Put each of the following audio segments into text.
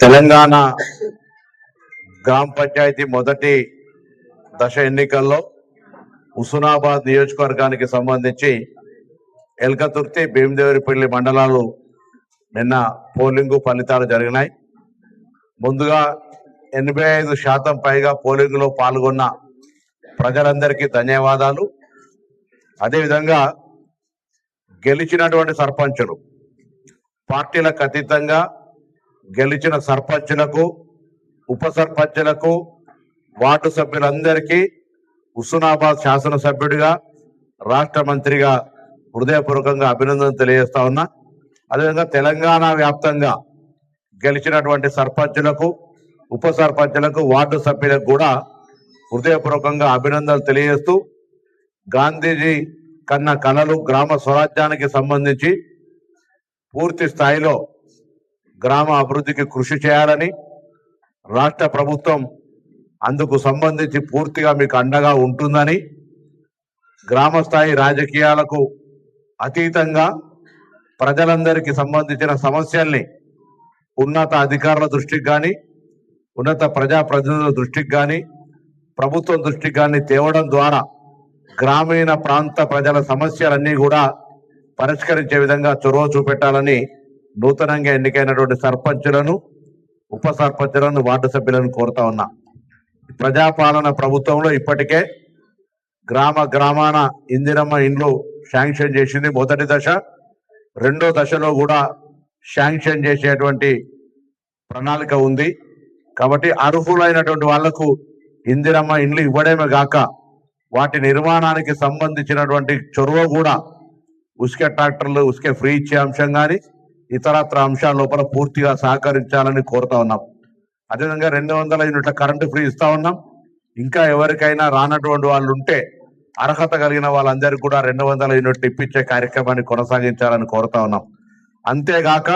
తెలంగాణ గ్రామ పంచాయతీ మొదటి దశ ఎన్నికల్లో హుస్నాబాద్ నియోజకవర్గానికి సంబంధించి ఎల్కతుర్తి భీమదేవరిపల్లి మండలాలు నిన్న పోలింగు ఫలితాలు జరిగినాయి. ముందుగా ఎనభై ఐదు శాతం పైగా పోలింగులో పాల్గొన్న ప్రజలందరికీ ధన్యవాదాలు. అదేవిధంగా గెలిచినటువంటి సర్పంచులు పార్టీలకు అతీతంగా గెలిచిన సర్పంచులకు ఉప సర్పంచులకు వార్డు సభ్యులందరికీ హుస్నాబాద్ శాసనసభ్యుడిగా రాష్ట్ర మంత్రిగా హృదయపూర్వకంగా అభినందనలు తెలియజేస్తా ఉన్నా. అదేవిధంగా తెలంగాణ వ్యాప్తంగా గెలిచినటువంటి సర్పంచులకు ఉప సర్పంచులకు వార్డు సభ్యులకు కూడా హృదయపూర్వకంగా అభినందనలు తెలియజేస్తూ గాంధీజీ కన్న కళలు గ్రామ స్వరాజ్యానికి సంబంధించి పూర్తి స్థాయిలో గ్రామ అభివృద్ధికి కృషి చేయాలని రాష్ట్ర ప్రభుత్వం అందుకు సంబంధించి పూర్తిగా మీకు అండగా ఉంటుందని గ్రామ స్థాయి రాజకీయాలకు అతీతంగా ప్రజలందరికీ సంబంధించిన సమస్యల్ని ఉన్నత అధికారుల దృష్టికి కానీ ఉన్నత ప్రజా ప్రతినిధుల దృష్టికి కానీ ప్రభుత్వం దృష్టికి కానీ తేవడం ద్వారా గ్రామీణ ప్రాంత ప్రజల సమస్యలన్నీ కూడా పరిష్కరించే విధంగా చొరవ చూపెట్టాలని నూతనంగా ఎన్నికైనటువంటి సర్పంచులను ఉప సర్పంచులను వార్డు సభ్యులను కోరుతా ఉన్నా. ప్రజాపాలన ప్రభుత్వంలో ఇప్పటికే గ్రామ గ్రామాన ఇందిరమ్మ ఇండ్లు శాంక్షన్ చేసింది మొదటి దశ. రెండో దశలో కూడా శాంక్షన్ చేసేటువంటి ప్రణాళిక ఉంది. కాబట్టి అర్హులైనటువంటి వాళ్ళకు ఇందిరమ్మ ఇండ్లు ఇవ్వడమే గాక వాటి నిర్మాణానికి సంబంధించినటువంటి చొరవ కూడా ఉసుకే ట్రాక్టర్లు ఉసుక ఫ్రీ ఇచ్చే అంశం కానీ ఇతరత్ర అంశాల లోపల పూర్తిగా సహకరించాలని కోరుతా ఉన్నాం. అదేవిధంగా రెండు వందల యూనిట్ల కరెంటు ఫ్రీ ఇస్తా ఉన్నాం. ఇంకా ఎవరికైనా రానటువంటి వాళ్ళు ఉంటే అర్హత కలిగిన వాళ్ళందరికీ కూడా రెండు వందల యూనిట్లు ఇప్పించే కార్యక్రమాన్ని కొనసాగించాలని కోరుతా ఉన్నాం. అంతేగాక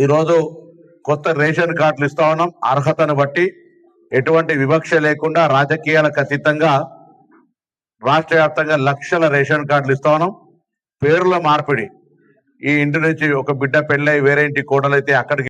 ఈరోజు కొత్త రేషన్ కార్డులు ఇస్తా ఉన్నాం. అర్హతను బట్టి ఎటువంటి వివక్ష లేకుండా రాజకీయాలకు అతీతంగా రాష్ట్ర వ్యాప్తంగా లక్షల రేషన్ కార్డులు ఇస్తా ఉన్నాం. పేర్ల మార్పిడి ఈ ఇంటి నుంచి ఒక బిడ్డ పెళ్ళై వేరే ఇంటి కోడలైతే అక్కడికి